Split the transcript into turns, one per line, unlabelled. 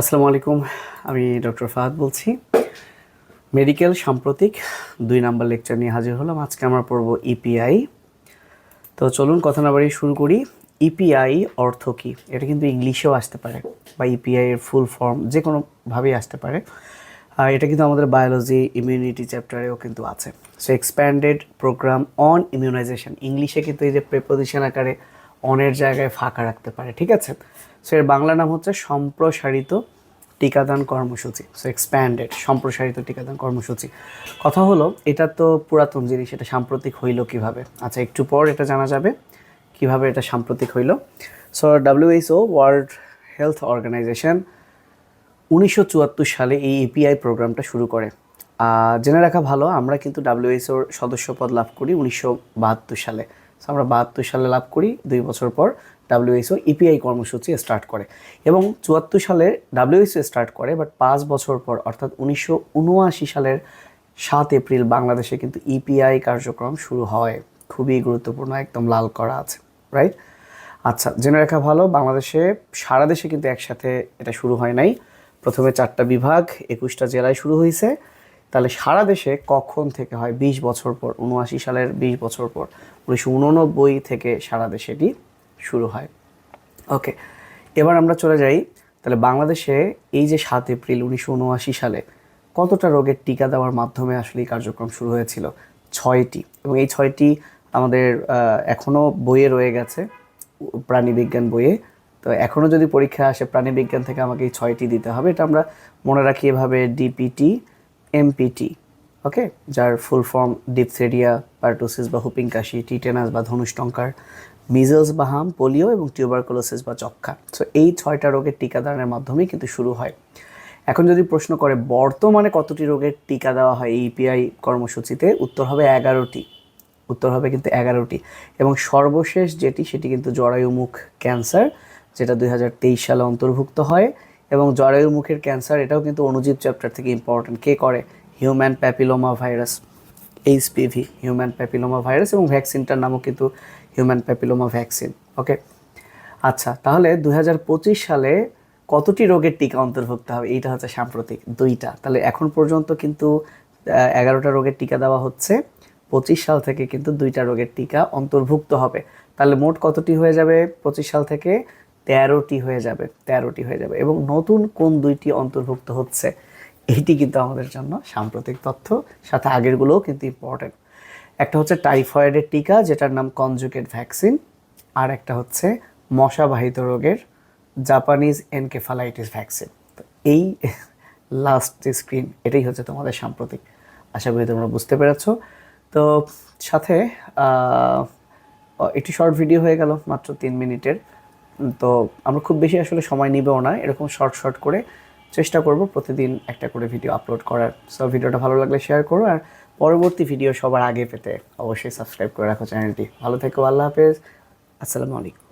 আসসালামু আলাইকুম, আমি ডক্টর ফাহাদ বলছি। মেডিকেল সাম্প্রতিক দুই নাম্বার লেকচার নিয়ে হাজির হলাম। আজকে আমরা পড়ব ইপিআই তো চলুন কথা না বাড়িয়ে শুরু করি। ইপিআই অর্থ কী? এটা কিন্তু ইংলিশেও আসতে পারে বা ইপিআই এর ফুল ফর্ম যে কোনোভাবেই আসতে পারে। আর এটা কিন্তু আমাদের বায়োলজি ইমিউনিটি চ্যাপ্টারেও কিন্তু আছে। So expanded program on immunization ইংলিশে কিন্তু এই যে প্রেপোজিশন আকারে অনের জায়গায় ফাঁকা রাখতে পারে, ঠিক আছে? সো এর বাংলা নাম হচ্ছে সম্প্রসারিত টিকাদান কর্মসূচি। সো এক্সপ্যান্ডেড সম্প্রসারিত টিকাদান কর্মসূচি। কথা হলো, এটা তো পুরাতন জিনিস, এটা সাম্প্রতিক হইল কীভাবে? আচ্ছা একটু পর এটা জানা যাবে, কীভাবে এটা সাম্প্রতিক হইল। So WHO world health organization উনিশশো চুয়াত্তর সালে এই এপিআই প্রোগ্রামটা শুরু করে। জেনে রাখা ভালো, আমরা কিন্তু ডাব্লিউএইচওর সদস্যপদ লাভ করি উনিশশো বাহাত্তর সালে। আমরা বাহাত্তর সালে লাভ করি, দুই বছর পর ডাব্লিউএইচও ইপিআই কর্মসূচি স্টার্ট করে। এবং চুয়াত্তর সালে ডাব্লিউএইচও স্টার্ট করে বাট পাঁচ বছর পর, অর্থাৎ উনিশশো উনআশি সালের সাত এপ্রিল বাংলাদেশে কিন্তু ইপিআই কার্যক্রম শুরু হয়। খুবই গুরুত্বপূর্ণ, একদম লাল করা আছে রাইট আচ্ছা জেনে রাখা ভালো, বাংলাদেশে, সারা দেশে কিন্তু একসাথে এটা শুরু হয় নাই। প্রথমে চারটা বিভাগ, একুশটা জেলায় শুরু হয়েছে তাহলে সারা দেশে কখন থেকে হয় বিশ বছর পর, উনআশি সালের বিশ বছর পর, উনিশশো উননব্বই থেকে সারা দেশে এটি শুরু হয়। ওকে এবার আমরা চলে যাই, তাহলে বাংলাদেশে এই যে সাত এপ্রিল উনিশশো উনআশি সালে কতটা রোগের টিকা দেওয়ার মাধ্যমে আসলে এই কার্যক্রম শুরু হয়েছিল? ছয়টি, এবং এই ছয়টি আমাদের এখনও বইয়ে রয়ে গেছে প্রাণীবিজ্ঞান বইয়ে। তো এখনও যদি পরীক্ষা আসে প্রাণীবিজ্ঞান থেকে আমাকে এই ছয়টি দিতে হবে, এটা আমরা মনে রাখি এভাবে ডিপিটি এমপিটি ওকে যার ফুল ফর্ম ডিপথেরিয়া পার্টোসিস বা হুপিং কাশি টিটেনাস বা ধনুষ্টঙ্কার মিজলস বা হাম পোলিও এবং টিউবারকুলোসিস বা যক্ষা সো এই ছয়টা রোগের টিকাদানের মাধ্যমেই কিন্তু শুরু হয়। এখন যদি প্রশ্ন করে, বর্তমানে কতটি রোগের টিকা দেওয়া হয় ইপিআই কর্মসূচিতে? উত্তর হবে এগারোটি। উত্তর হবে কিন্তু এগারোটি। এবং সর্বশেষ যেটি, সেটি কিন্তু জরায়ুমুখ ক্যান্সার, যেটা দুই হাজার তেইশ সালে অন্তর্ভুক্ত হয়। এবং জরায়ুমুখের ক্যান্সার এটাও কিন্তু অনুজীব চ্যাপ্টার থেকে ইম্পর্টেন্ট কে করে? Human papilloma virus H HPV human papilloma virus এবং ভ্যাকসিনটার নামও কিন্তু হিউম্যান প্যাপিলোমা ভ্যাকসিন ওকে আচ্ছা তাহলে দু হাজার পঁচিশ সালে কতটি রোগের টিকা অন্তর্ভুক্ত হবে? এইটা হচ্ছে সাম্প্রতিক, দুইটা। তাহলে এখন পর্যন্ত কিন্তু এগারোটা রোগের টিকা দেওয়া হচ্ছে। পঁচিশ সাল থেকে কিন্তু দুইটা রোগের টিকা অন্তর্ভুক্ত হবে। তাহলে মোট কতটি হয়ে যাবে পঁচিশ সাল থেকে? তেরোটি হয়ে যাবে, তেরোটি হয়ে যাবে এবং নতুন কোন দুইটি অন্তর্ভুক্ত হচ্ছে, এটি কিন্তু আমাদের জন্য সাম্প্রতিক তথ্য, সাথে আগেরগুলোও কিন্তু ইম্পর্টেন্ট একটা হচ্ছে টাইফয়েডের টিকা, যেটার নাম কনজুকেট ভ্যাকসিন, আর একটা হচ্ছে মশাবাহিত রোগের জাপানিজ এনকেফালাইটিস ভ্যাকসিন। তো এই লাস্ট স্ক্রিন এটাই হচ্ছে তোমাদের সাম্প্রতিক। আশা করি তোমরা বুঝতে পেরেছ। তো সাথে একটি শর্ট ভিডিও হয়ে গেল, মাত্র তিন মিনিটের। তো আমরা খুব বেশি আসলে সময় নিবেও না। এরকম শর্ট শর্ট করে চেষ্টা করব প্রতিদিন একটা করে ভিডিও আপলোড করার। সো ভিডিওটা ভালো লাগলে শেয়ার করো আর পরবর্তী ভিডিও সবার আগে পেতে অবশ্যই সাবস্ক্রাইব করে রাখো চ্যানেলটি ভালো থেকো, আল্লাহ হাফেজ। আসসালামু আলাইকুম।